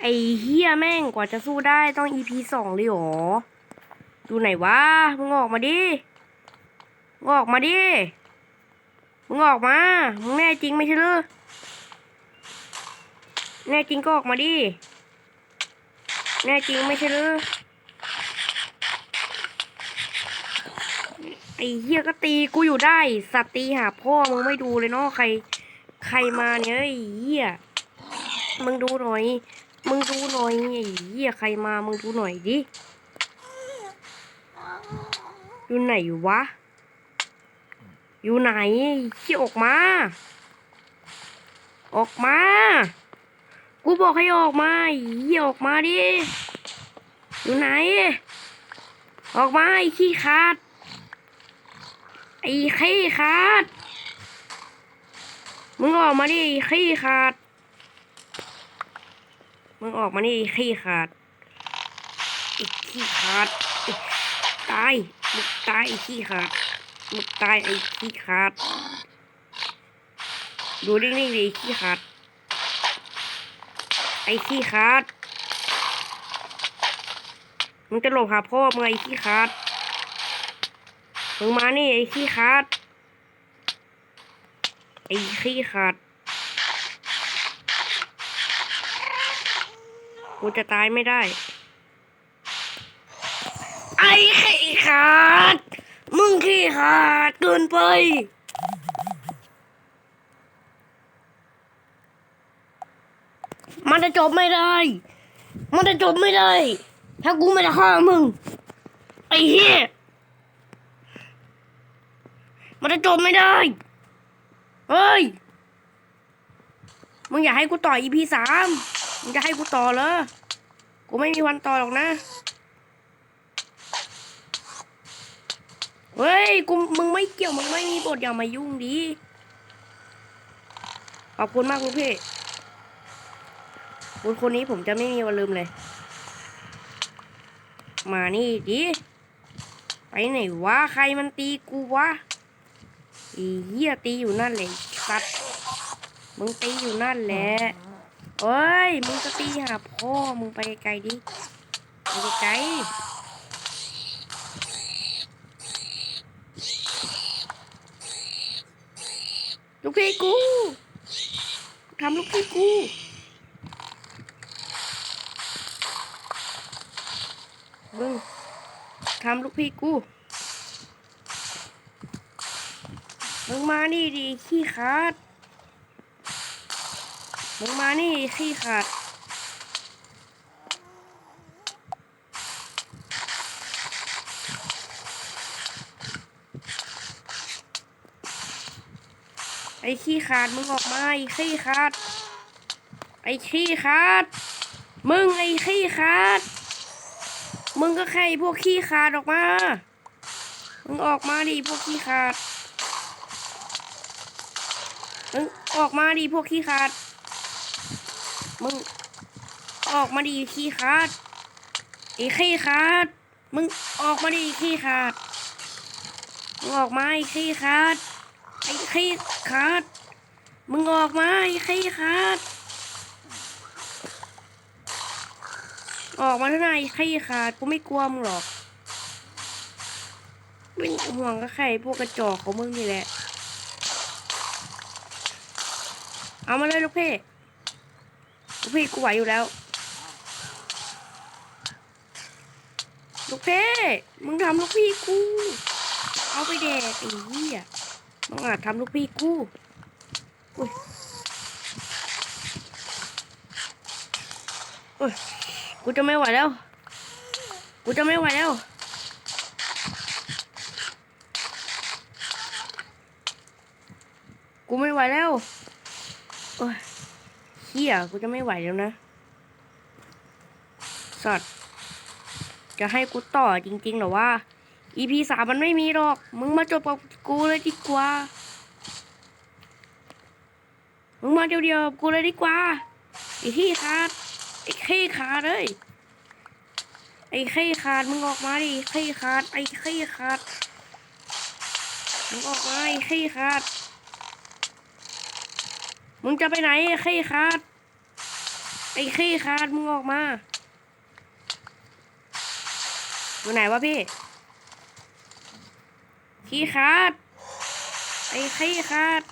ไอ้เฮียแม่งกว่าจะสู้ได้ต้อง EP สองเลยหรอ ดูไหนวะ มึงออกมาดิ มึงออกมาดิ มึงออกมา มึงแน่จริงไม่ใช่หรอแน่จริงก็ออกมาดิ แน่จริงไม่ใช่หรอไอ้เฮียก็ตีกูอยู่ได้ สัตว์ตีหาพ่อมึงไม่ดูเลยเนาะใคร ใครมาเนี่ยไอ้เฮียมึงดูหน่อย มึงดูหน่อยไอ้เหี้ยใครมา มึงดูหน่อยดิ อยู่ไหนอยู่วะ อยู่ไหนที่ออกมา ออกมา กูบอกให้ออกมาไอ้เหี้ยออกมาดิ อยู่ไหน ออกมาไอ้ขี้ขาด ไอ้ขี้ขาด มึงออกมาดิไอ้ขี้ขาด มึงออกมานี่ไอขี้ขาดไอ้ขี้ขาดตายมึงตายไอ้ขี้ขาดมึงตายไอ้ขี้ขาดดูนิ่งๆดิไอ้ขี้ขาดไอ้ขี้ขาดมึงจะหลบหาพ่อมึงไอ้ขี้ขาดมึงมานี่ไอ้ขี้ขาดไอ้ขี้ขาด กูจะตายไม่ได้ ไอ้ขี้ขาด มึงขี้ขาดเกินไป มันจะจบไม่ได้ มันจะจบไม่ได้ ถ้ากูไม่ได้ฆ่ามึง ไอ้เหี้ย มันจะจบไม่ได้ เฮ้ย มึงอยากให้กูต่อย EP สาม มึงจะให้กูต่อเหรอ กูไม่มีวันต่อหรอกนะ เฮ้ย กูมึงไม่เกี่ยว มึงไม่มีบทอย่ามายุ่งดิขอบคุณมากลูกพี่บุญคนนี้ผมจะไม่มีวันลืมเลย มานี่ดิ ไปไหนวะ ใครมันตีกูวะอีเหี้ยตีอยู่นั่นเลยสัตว์มึงตีอยู่นั่นแหละ เอ้ย มึงจะตีหาพ่อ มึงไปไกลๆดิไปไกลๆลูกพี่กูทำลูกพี่กูมึงทำลูกพี่กูมึงมานี่ดิขี้ขาด มึงมานี่ขี้ขาดไอ้ขี้ขาดมึงออกมาไอ้ขี้ขาด ไอ้ขี้ขาด มึงไอ้ขี้ขาด มึงก็แค่พวกขี้ขาดออกมา มึงออกมาดิพวกขี้ขาด มึงออกมาดิพวกขี้ขาด มึง ออกมาดิขี้ขาดไอ้ขี้ขาดมึงออกมาดิขี้ขาดมึงออกมาไอ้ขี้ขาดไอ้ขี้ขาดมึงออกมาไอ้ขี้ขาดออกมาเท่าไหร่ขี้ขาดกูไม่กลัวมึงหรอกไม่ห่วงก็ใครพวกกระจอกของมึงนี่แหละ เอามาเลยลูกเพ่ พี่กูไหวอยู่แล้ว ลูกเพ่มึงทำลูกพี่กู เอาไปแดกไอ้เหี้ยมึงอาจทำลูกพี่กูอุ้ยอุ้ยกูจะไม่ไหวแล้ว กูจะไม่ไหวแล้วกูไม่ไหวแล้ว เฮียกูจะไม่ไหวแล้วนะสัตว์จะให้กูต่อจริงๆหรอว่า EP สามมันไม่มีหรอก มึงมาจบกับกูเลยดีกว่า มึงมาเดียวๆกูเลยดีกว่า ไอ้ขี้ขาด ไอ้ขี้ขาดเลยไอ้ขี้ขาดมึงออกมาดิไขี้ขาด ไอ้ขี้ขาด มึงออกมาไอ้ขี้ขาด มึงจะไปไหนไอ้ขี้ขาดไอ้ขี้คาดมึงออกมาอยู่ไหนวะพี่ ขี้คาด ไอ้ขี้คาด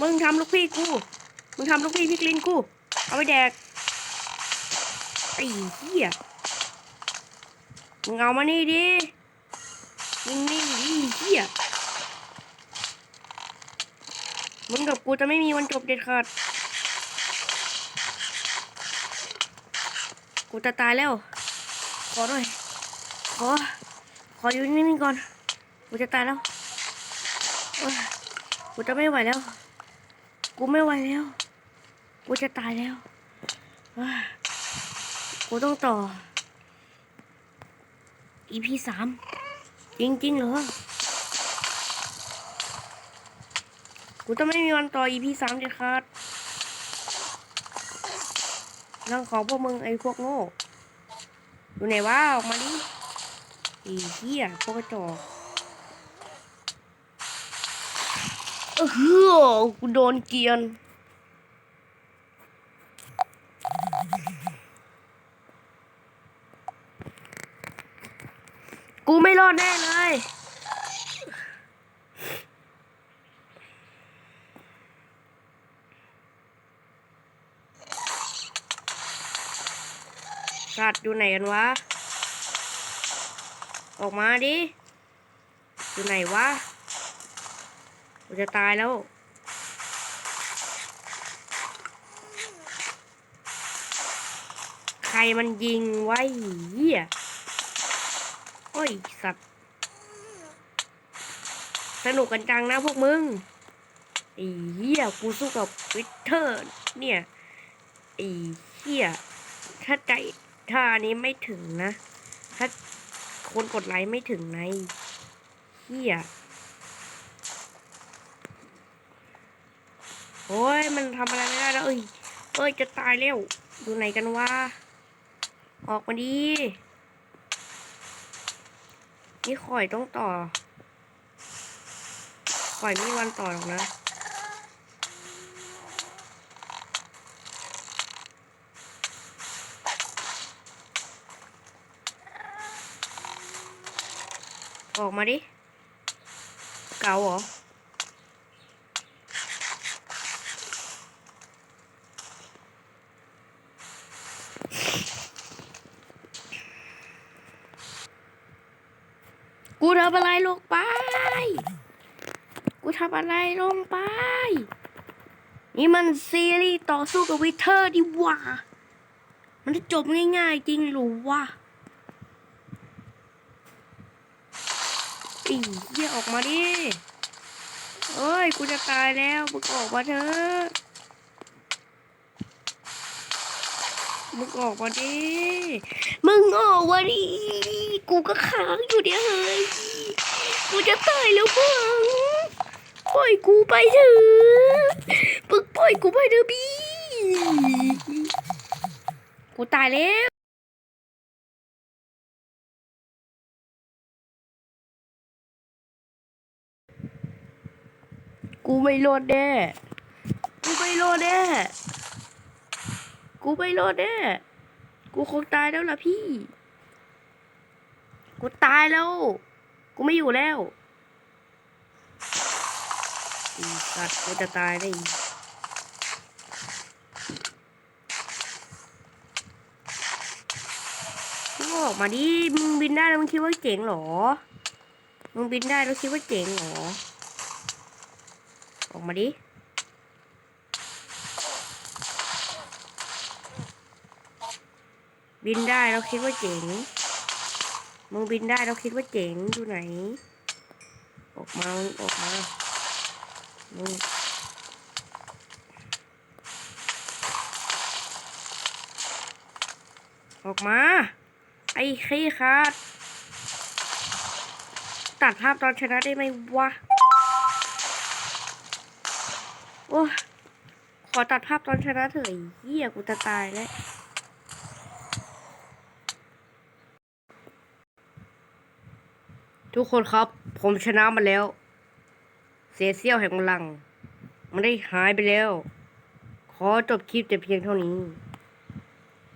มึงทำลูกพี่กู มึงทำลูกพี่พี่กลินกู เอาไปแดก ไอ้เหี้ย มึงเอามานี่ดินิ่ดิเหี้ย มึงกับกูจะไม่มีวันจบเด็ดขาด กูจะตายแล้ว ขอหน่อย ขอ ขออยู่นิ่งๆก่อน กูจะตายแล้ว กูจะไม่ไหวแล้ว กูไม่ไหวแล้ว กูจะตายแล้ว กูต้องต่อ EP สาม จริงๆเหรอ กูจะไม่มีวันต่อ EP สามเด็ดขาดเรื่งของพวกมึงไอ้พวกโง่อยู่ไหนวะออกมาดิไอ้เหี้ยพวกกระจอกเออหือกูโดนเกียนกูไม่รอดแน่เลย อยู่ไหนกันวะ ออกมาดิ อยู่ไหนวะกูจะตายแล้ว ใครมันยิงไว้เหี้ยโอ้ยสัตว์ สนุกกันจังนะพวกมึงไอ้เหี้ยกูสู้กับวิเทอร์ เนี่ยไอ้เหี้ยถ้าใจ ถ้าอันนี้ไม่ถึงนะ ถ้าคนกดไลค์ไม่ถึงในเฮียโอ้ยมันทำอะไรไม่ได้แล้วเอ้ยเอ้ยจะตายแล้วอยู่ไหนกันวะออกมาดีนี่ข่อยต้องต่อข่อยไม่มีวันต่อหรอกนะ ออกมาดิ เก่าเหรอ กูทำอะไรลงไป กูทำอะไรลงไป นี่มันซีรีส์ต่อสู้กับวิเทอร์ดิว่า มันจะจบง่ายๆจริงหรือวะ อีเหี้ยออกมาดิเอ้ยกูจะตายแล้วมึงออกมาเถอะมึงออกมาดิมึงออกมาดิกูก็ค้างอยู่เนี่ยเฮ้ยกูจะตายแล้วมึงปล่อยกูไปเถอะมึงปล่อยกูไปเถอะบี้กูตายแล้ว กูไม่รอดแน่กูไม่รอดแน่กูไม่รอดแน่กูคงตายแล้วล่ะพี่ กูตายแล้ว กูไม่อยู่แล้วอีสัตว์กูจะตายได้อีกมึงออกมาดิ มึงบินได้แล้วมึงคิดว่าเจ๋งหรอ มึงบินได้แล้วคิดว่าเจ๋งหรอ ออกมาดิ บินได้เราคิดว่าเจ๋ง มึงบินได้เราคิดว่าเจ๋งอยู่ไหน ออกมา ออกมามึงออกมา ไอ้ขี้ขาดตัดภาพตอนชนะได้ไหมวะ โอ้ขอตัดภาพตอนชนะเถอะเหี้ยกูจะตายแล้วทุกคนครับ ผมชนะมาแล้ว เสียเซี่ยวแห่งพลัง มันได้หายไปแล้ว ขอจบคลิปแต่เพียงเท่านี้